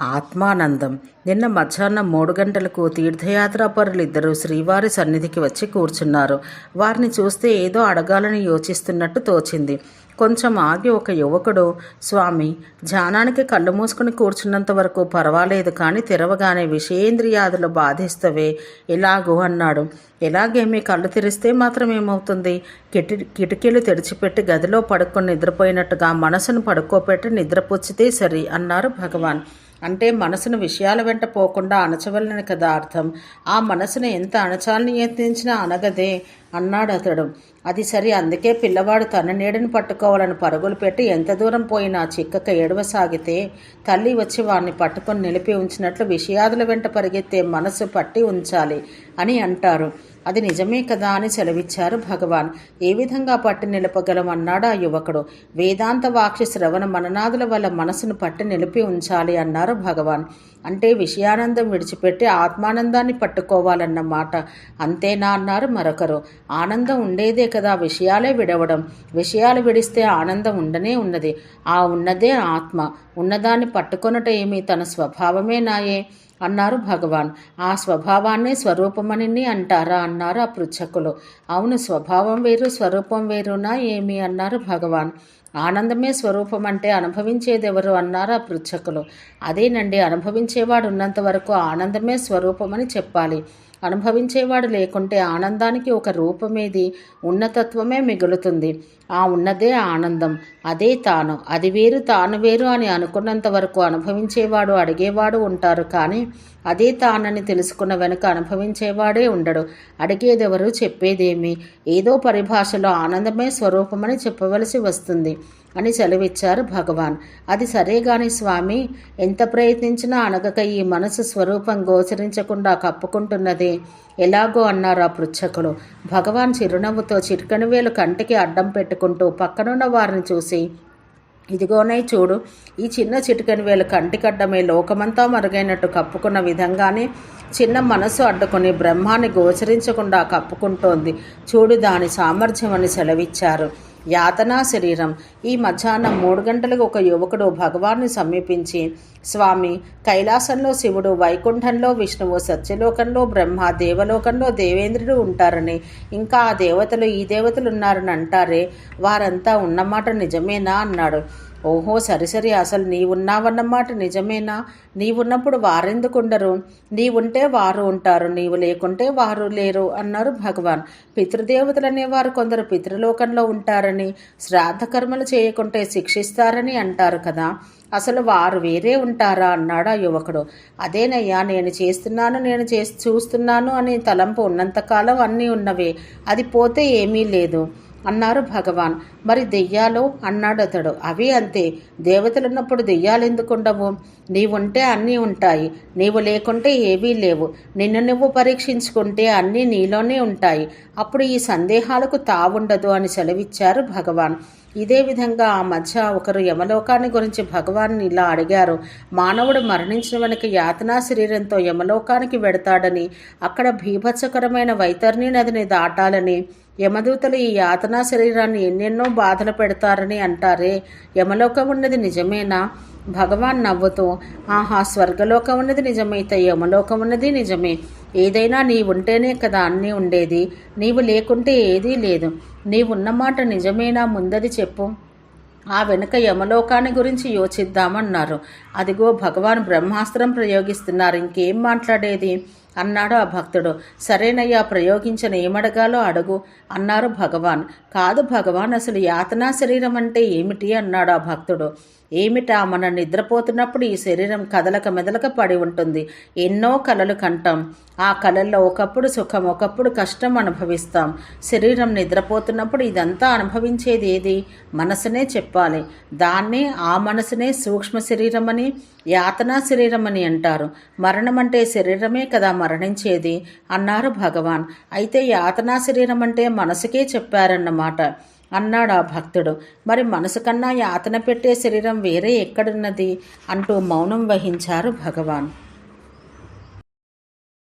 ఆత్మానందం. నిన్న మధ్యాహ్నం మూడు గంటలకు తీర్థయాత్రాపరులు పరులిద్దరూ శ్రీవారి సన్నిధికి వచ్చి కూర్చున్నారు. వారిని చూస్తే ఏదో అడగాలని యోచిస్తున్నట్టు తోచింది. కొంచెం ఆగి ఒక యువకుడు స్వామి ధ్యానానికి కళ్ళు మూసుకుని కూర్చున్నంత వరకు పర్వాలేదు కానీ తెరవగానే విషయేంద్రియాదులు బాధిస్తవే. ఎలాగో అన్నాడు. ఎలాగేమి కళ్ళు తెరిస్తే మాత్రం ఏమవుతుంది కిటి కిటికీలు తెరిచిపెట్టి గదిలో పడుకొని నిద్రపోయినట్టుగా మనసును పడుకోపెట్టి నిద్రపుచ్చితే సరి అన్నారు భగవాన్. అంటే మనసును విషయాల వెంట పోకుండా అణచవలనని కదా అర్థం. ఆ మనసును ఎంత అణచాలని యత్నించినా అనగదే. అన్నాడు అతడు అది సరి అందుకే పిల్లవాడు తన నీడని పట్టుకోవాలని పరుగులు పెట్టి ఎంత దూరం పోయినా చిక్కక ఏడవసాగితే తల్లి వచ్చి వారిని పట్టుకొని నిలిపి ఉంచినట్లు విషయాదుల వెంట పరిగెత్తే మనసు పట్టి ఉంచాలి అని అంటారు. అది నిజమే కదా అని సెలవిచ్చారు భగవాన్. ఏ విధంగా పట్టి నిలపగలమన్నాడు ఆ యువకుడు. వేదాంత వాక్షి శ్రవణ మననాదుల వల్ల మనసును పట్టి నిలిపి ఉంచాలి అన్నారు భగవాన్. అంటే విషయానందం విడిచిపెట్టి ఆత్మానందాన్ని పట్టుకోవాలన్న మాట. అంతేనా అన్నారు మరొకరు. ఆనందం ఉండేదే కదా విషయాలే విడవడం. విషయాలు విడిస్తే ఆనందం ఉండనే ఉన్నది. ఆ ఉన్నదే ఆత్మ. ఉన్నదాన్ని పట్టుకొనట ఏమి? తన స్వభావమే నాయే అన్నారు భగవాన్. ఆ స్వభావాన్ని స్వరూపమని అంటారా? అన్నారు ఆ పృచ్ఛకులు. అవును స్వభావం వేరు స్వరూపం వేరునా ఏమి? అన్నారు భగవాన్. ఆనందమే స్వరూపం అంటే అనుభవించేదెవరు అన్నారు ఆ పృచ్ఛకులు. అదేనండి అనుభవించేవాడు ఉన్నంత వరకు ఆనందమే స్వరూపమని చెప్పాలి. అనుభవించేవాడు లేకుంటే ఆనందానికి ఒక రూపమేది ఉన్నతత్వమే మిగులుతుంది. ఆ ఉన్నదే ఆనందం. అదే తాను. అది వేరు తాను వేరు అని అనుకున్నంత వరకు అనుభవించేవాడు అడిగేవాడు ఉంటారు కానీ అదే తానని తెలుసుకున్న వెనుక అనుభవించేవాడే ఉండడు. అడిగేదెవరు చెప్పేదేమి? ఏదో పరిభాషలో ఆనందమే స్వరూపమని చెప్పవలసి వస్తుంది. అని సెలవిచ్చారు భగవాన్. అది సరేగాని స్వామి ఎంత ప్రయత్నించినా అనగక ఈ మనసు స్వరూపం గోచరించకుండా కప్పుకుంటున్నదే. ఎలాగో అన్నారు ఆ పృచ్ఛకులు. భగవాన్ చిరునవ్వుతో చిట్కని వేలు కంటికి అడ్డం పెట్టుకుంటూ పక్కనున్న వారిని చూసి ఇదిగోనే చూడు ఈ చిన్న చిటికని వేలు కంటికడ్డమే లోకమంతా మరుగైనట్టు కప్పుకున్న విధంగానే చిన్న మనసు అడ్డుకుని బ్రహ్మాన్ని గోచరించకుండా కప్పుకుంటోంది. చూడు దాని సామర్థ్యం అని సెలవిచ్చారు. యాతనా శరీరం. ఈ మధ్యాహ్నం మూడు గంటలకు ఒక యువకుడు భగవాన్ని సమీపించి స్వామి కైలాసంలో శివుడు వైకుంఠంలో విష్ణువు సత్యలోకంలో బ్రహ్మ దేవలోకంలో దేవేంద్రుడు ఉంటారని ఇంకా ఆ దేవతలు ఈ దేవతలు ఉన్నారని అంటారే? వారంతా ఉన్నమాట నిజమేనా? అన్నాడు. ఓహో సరి సరి అసలు నీవున్నావన్నమాట. నిజమేనా? నీవున్నప్పుడు వారెందుకుండరు? నీవుంటే వారు ఉంటారు నీవు లేకుంటే వారు లేరు అన్నారు భగవాన్. పితృదేవతలనేవారు కొందరు పితృలోకంలో ఉంటారని శ్రాద్ధ కర్మలు చేయకుంటే శిక్షిస్తారని అంటారు కదా. అసలు వారు వేరే ఉంటారా? అన్నాడు ఆ యువకుడు. అదేనయ్యా నేను చేస్తున్నాను నేను చేసి చూస్తున్నాను అని తలంపు ఉన్నంతకాలం అన్నీ ఉన్నవే. అది పోతే ఏమీ లేదు. అన్నారు భగవాన్. మరి దెయ్యాలు? అన్నాడు అతడు. అవి అంతే. దేవతలున్నప్పుడు దెయ్యాలు ఎందుకుండవు? నీవుంటే అన్నీ ఉంటాయి. నీవు లేకుంటే ఏవీ లేవు. నిన్ను నువ్వు పరీక్షించుకుంటే అన్నీ నీలోనే ఉంటాయి. అప్పుడు ఈ సందేహాలకు తావుండదు అని సెలవిచ్చారు భగవాన్. ఇదే విధంగా ఆ మధ్య ఒకరు యమలోకాన్ని గురించి భగవాన్ని ఇలా అడిగారు. మానవుడు మరణించిన వెనక యాతనా శరీరంతో యమలోకానికి వెడతాడని అక్కడ భీభత్సకరమైన వైతర్ణి నదిని దాటాలని యమదూతలు ఈ యాతనా శరీరాన్ని ఎన్నెన్నో బాధలు పెడతారని అంటారే. యమలోకం ఉన్నది నిజమేనా? భగవాన్ నవ్వుతూ ఆహా స్వర్గలోకం ఉన్నది నిజమైతే యమలోకం ఉన్నది నిజమే. ఏదైనా నీవుంటేనే కదా అన్నీ ఉండేది. నీవు లేకుంటే ఏదీ లేదు. నీవున్నమాట నిజమేనా ముందది చెప్పు. ఆ వెనుక యమలోకాన్ని గురించి యోచిద్దామన్నారు. అదిగో భగవాన్ బ్రహ్మాస్త్రం ప్రయోగిస్తున్నారు. ఇంకేం మాట్లాడేది? అన్నాడు ఆ భక్తుడు. సరేనయ్యా ప్రయోగించిన ఏమడగాలో అడుగు అన్నారు భగవాన్. కాదు భగవాన్ అసలు యాతనా శరీరం అంటే ఏమిటి? అన్నాడు ఆ భక్తుడు. ఏమిటా మనం నిద్రపోతున్నప్పుడు ఈ శరీరం కదలక మెదలక పడి ఉంటుంది. ఎన్నో కలలు కంటాం. ఆ కళల్లో ఒకప్పుడు సుఖం ఒకప్పుడు కష్టం అనుభవిస్తాం. శరీరం నిద్రపోతున్నప్పుడు ఇదంతా అనుభవించేది ఏది? మనసునే చెప్పాలి. దాన్నే ఆ మనసునే సూక్ష్మ శరీరం అని యాతనా శరీరం అని అంటారు. మరణం అంటే శరీరమే కదా మరణించేది? అన్నారు భగవాన్. అయితే యాతనా శరీరం అంటే మనసుకే చెప్పారన్నమాట. అన్నాడు ఆ భక్తుడు. మరి మనసు కన్నా యాతన పెట్టే శరీరం వేరే ఎక్కడున్నది? అంటూ మౌనం వహించారు భగవాన్.